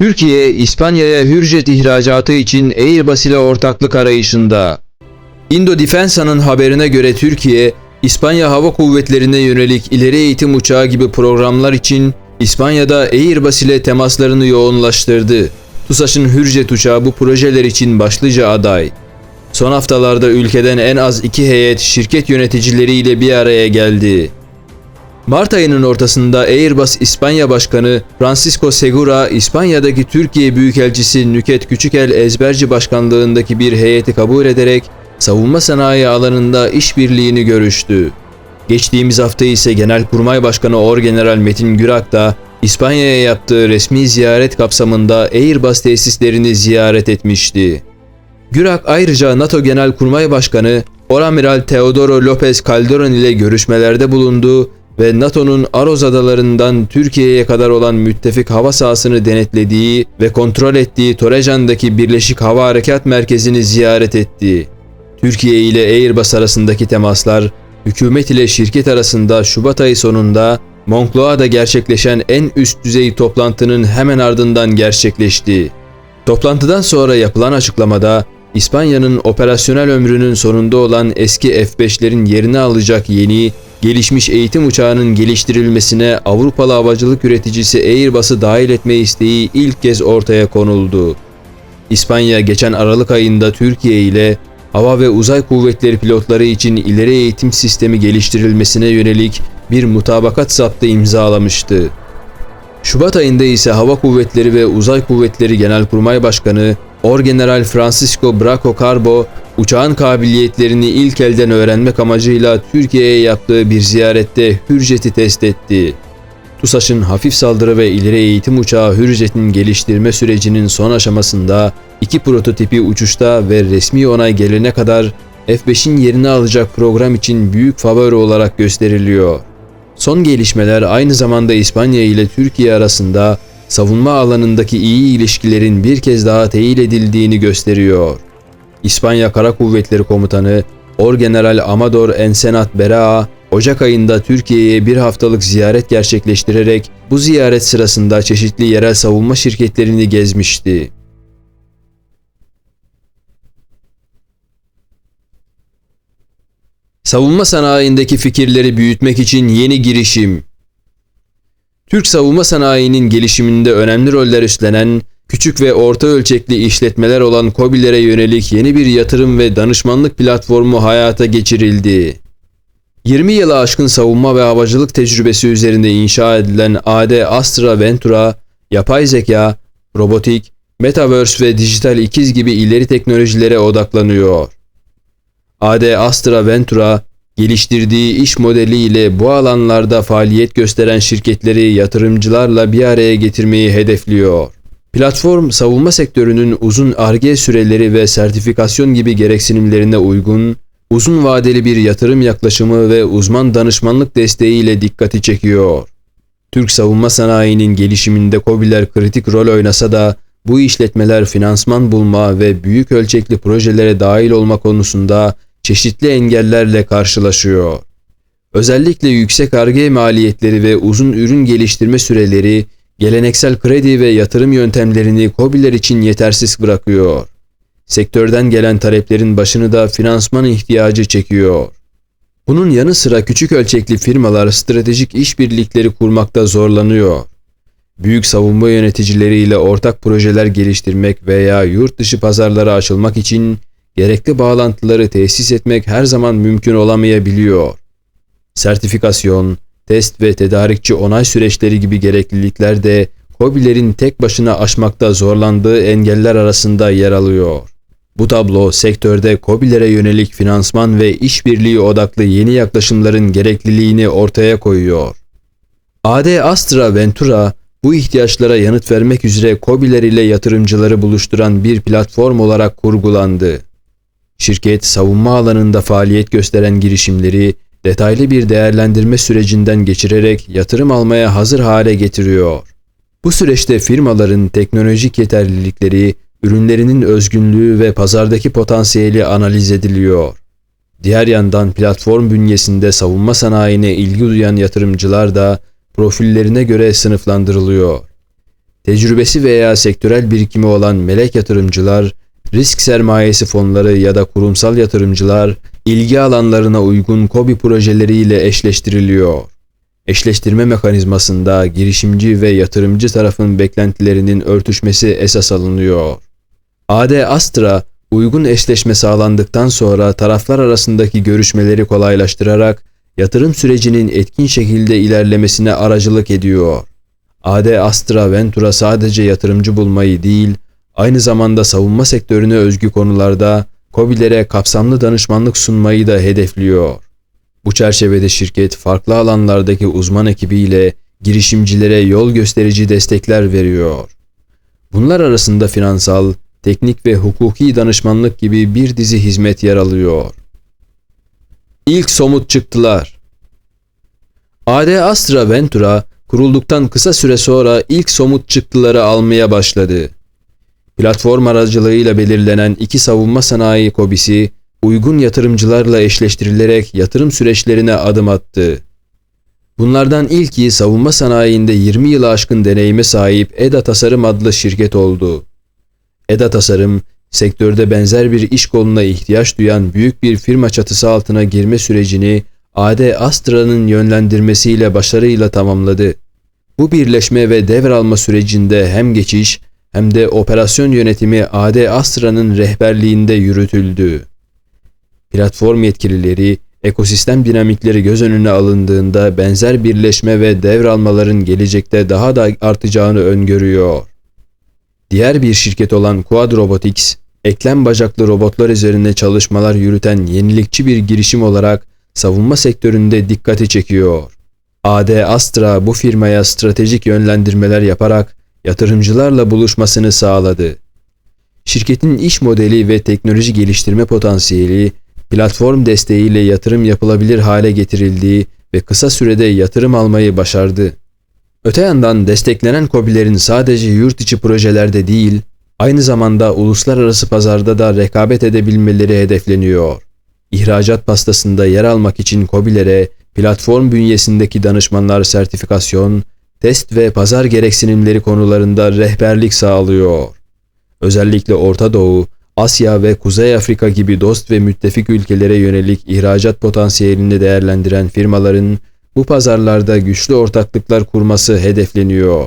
Türkiye, İspanya'ya hürjet ihracatı için Airbus ile ortaklık arayışında. Indo Defensa'nın haberine göre Türkiye, İspanya Hava Kuvvetleri'ne yönelik ileri eğitim uçağı gibi programlar için İspanya'da Airbus ile temaslarını yoğunlaştırdı. TUSAŞ'ın Hürjet uçağı bu projeler için başlıca aday. Son haftalarda ülkeden en az iki heyet şirket yöneticileriyle bir araya geldi. Mart ayının ortasında Airbus İspanya Başkanı Francisco Segura, İspanya'daki Türkiye Büyükelçisi Nüket Küçükel Ezberci Başkanlığındaki bir heyeti kabul ederek savunma sanayi alanında işbirliğini görüştü. Geçtiğimiz hafta ise Genelkurmay Başkanı Orgeneral Metin Gürak da İspanya'ya yaptığı resmi ziyaret kapsamında Airbus tesislerini ziyaret etmişti. Gürak ayrıca NATO Genelkurmay Başkanı Oramiral Teodoro Lopez Calderon ile görüşmelerde bulundu ve NATO'nun Aroz adalarından Türkiye'ye kadar olan müttefik hava sahasını denetlediği ve kontrol ettiği Torejan'daki Birleşik Hava Harekat Merkezi'ni ziyaret etti. Türkiye ile Airbus arasındaki temaslar, hükümet ile şirket arasında Şubat ayı sonunda Moncloa'da gerçekleşen en üst düzey toplantının hemen ardından gerçekleşti. Toplantıdan sonra yapılan açıklamada İspanya'nın operasyonel ömrünün sonunda olan eski F-5'lerin yerini alacak yeni, gelişmiş eğitim uçağının geliştirilmesine Avrupalı havacılık üreticisi Airbus'u dahil etme isteği ilk kez ortaya konuldu. İspanya geçen Aralık ayında Türkiye ile hava ve uzay kuvvetleri pilotları için ileri eğitim sistemi geliştirilmesine yönelik bir mutabakat zaptı imzalamıştı. Şubat ayında ise Hava Kuvvetleri ve Uzay Kuvvetleri Genelkurmay Başkanı Orgeneral Francisco Braco Carbo, uçağın kabiliyetlerini ilk elden öğrenmek amacıyla Türkiye'ye yaptığı bir ziyarette Hürjet'i test etti. TUSAŞ'ın hafif saldırı ve ileri eğitim uçağı Hürjet'in geliştirme sürecinin son aşamasında iki prototipi uçuşta ve resmi onay gelene kadar F-5'in yerini alacak program için büyük favori olarak gösteriliyor. Son gelişmeler aynı zamanda İspanya ile Türkiye arasında savunma alanındaki iyi ilişkilerin bir kez daha teyit edildiğini gösteriyor. İspanya Kara Kuvvetleri Komutanı Orgeneral Amador Ensenat Beraa, Ocak ayında Türkiye'ye bir haftalık ziyaret gerçekleştirerek bu ziyaret sırasında çeşitli yerel savunma şirketlerini gezmişti. Savunma sanayindeki fikirleri büyütmek için yeni girişim. Türk savunma sanayinin gelişiminde önemli roller üstlenen, küçük ve orta ölçekli işletmeler olan KOBİ'lere yönelik yeni bir yatırım ve danışmanlık platformu hayata geçirildi. 20 yılı aşkın savunma ve havacılık tecrübesi üzerinde inşa edilen AD Astra Ventura, yapay zeka, robotik, metaverse ve dijital ikiz gibi ileri teknolojilere odaklanıyor. AD Astra Ventura, geliştirdiği iş modeliyle bu alanlarda faaliyet gösteren şirketleri yatırımcılarla bir araya getirmeyi hedefliyor. Platform, savunma sektörünün uzun arge süreleri ve sertifikasyon gibi gereksinimlerine uygun, uzun vadeli bir yatırım yaklaşımı ve uzman danışmanlık desteğiyle dikkati çekiyor. Türk savunma sanayinin gelişiminde KOBİ'ler kritik rol oynasa da bu işletmeler finansman bulma ve büyük ölçekli projelere dahil olma konusunda çeşitli engellerle karşılaşıyor. Özellikle yüksek arge maliyetleri ve uzun ürün geliştirme süreleri geleneksel kredi ve yatırım yöntemlerini KOBİ'ler için yetersiz bırakıyor. Sektörden gelen taleplerin başını da finansman ihtiyacı çekiyor. Bunun yanı sıra küçük ölçekli firmalar stratejik işbirlikleri kurmakta zorlanıyor. Büyük savunma yöneticileriyle ortak projeler geliştirmek veya yurt dışı pazarlara açılmak için gerekli bağlantıları tesis etmek her zaman mümkün olamayabiliyor. Sertifikasyon, test ve tedarikçi onay süreçleri gibi gereklilikler de KOBİ'lerin tek başına aşmakta zorlandığı engeller arasında yer alıyor. Bu tablo sektörde KOBİ'lere yönelik finansman ve işbirliği odaklı yeni yaklaşımların gerekliliğini ortaya koyuyor. AD Astra Ventura bu ihtiyaçlara yanıt vermek üzere KOBİ'ler ile yatırımcıları buluşturan bir platform olarak kurgulandı. Şirket savunma alanında faaliyet gösteren girişimleri detaylı bir değerlendirme sürecinden geçirerek yatırım almaya hazır hale getiriyor. Bu süreçte firmaların teknolojik yeterlilikleri, ürünlerinin özgünlüğü ve pazardaki potansiyeli analiz ediliyor. Diğer yandan platform bünyesinde savunma sanayine ilgi duyan yatırımcılar da profillerine göre sınıflandırılıyor. tecrübesi veya sektörel birikimi olan melek yatırımcılar, risk sermayesi fonları ya da kurumsal yatırımcılar ilgi alanlarına uygun KOBİ projeleriyle eşleştiriliyor. Eşleştirme mekanizmasında girişimci ve yatırımcı tarafın beklentilerinin örtüşmesi esas alınıyor. AD Astra uygun eşleşme sağlandıktan sonra taraflar arasındaki görüşmeleri kolaylaştırarak yatırım sürecinin etkin şekilde ilerlemesine aracılık ediyor. AD Astra Ventura sadece yatırımcı bulmayı değil, aynı zamanda savunma sektörüne özgü konularda KOBİ'lere kapsamlı danışmanlık sunmayı da hedefliyor. Bu çerçevede şirket farklı alanlardaki uzman ekibiyle girişimcilere yol gösterici destekler veriyor. Bunlar arasında finansal, teknik ve hukuki danışmanlık gibi bir dizi hizmet yer alıyor. İlk somut çıktılar. AD Astra Ventura kurulduktan kısa süre sonra ilk somut çıktıları almaya başladı. Platform aracılığıyla belirlenen iki savunma sanayi kobisi uygun yatırımcılarla eşleştirilerek yatırım süreçlerine adım attı. Bunlardan ilki savunma sanayinde 20 yılı aşkın deneyime sahip EDA Tasarım adlı şirket oldu. EDA Tasarım, sektörde benzer bir iş koluna ihtiyaç duyan büyük bir firma çatısı altına girme sürecini AD Astra'nın yönlendirmesiyle başarıyla tamamladı. Bu birleşme ve devralma sürecinde hem geçiş hem de operasyon yönetimi AD Astra'nın rehberliğinde yürütüldü. Platform yetkilileri, ekosistem dinamikleri göz önüne alındığında benzer birleşme ve devralmaların gelecekte daha da artacağını öngörüyor. Diğer bir şirket olan Quad Robotics, eklem bacaklı robotlar üzerine çalışmalar yürüten yenilikçi bir girişim olarak savunma sektöründe dikkati çekiyor. AD Astra bu firmaya stratejik yönlendirmeler yaparak yatırımcılarla buluşmasını sağladı. Şirketin iş modeli ve teknoloji geliştirme potansiyeli platform desteğiyle yatırım yapılabilir hale getirildiği ve kısa sürede yatırım almayı başardı. Öte yandan desteklenen KOBİ'lerin sadece yurt içi projelerde değil, aynı zamanda uluslararası pazarda da rekabet edebilmeleri hedefleniyor. İhracat pastasında yer almak için KOBİ'lere platform bünyesindeki danışmanlar sertifikasyon, test ve pazar gereksinimleri konularında rehberlik sağlıyor. Özellikle Orta Doğu, Asya ve Kuzey Afrika gibi dost ve müttefik ülkelere yönelik ihracat potansiyelini değerlendiren firmaların bu pazarlarda güçlü ortaklıklar kurması hedefleniyor.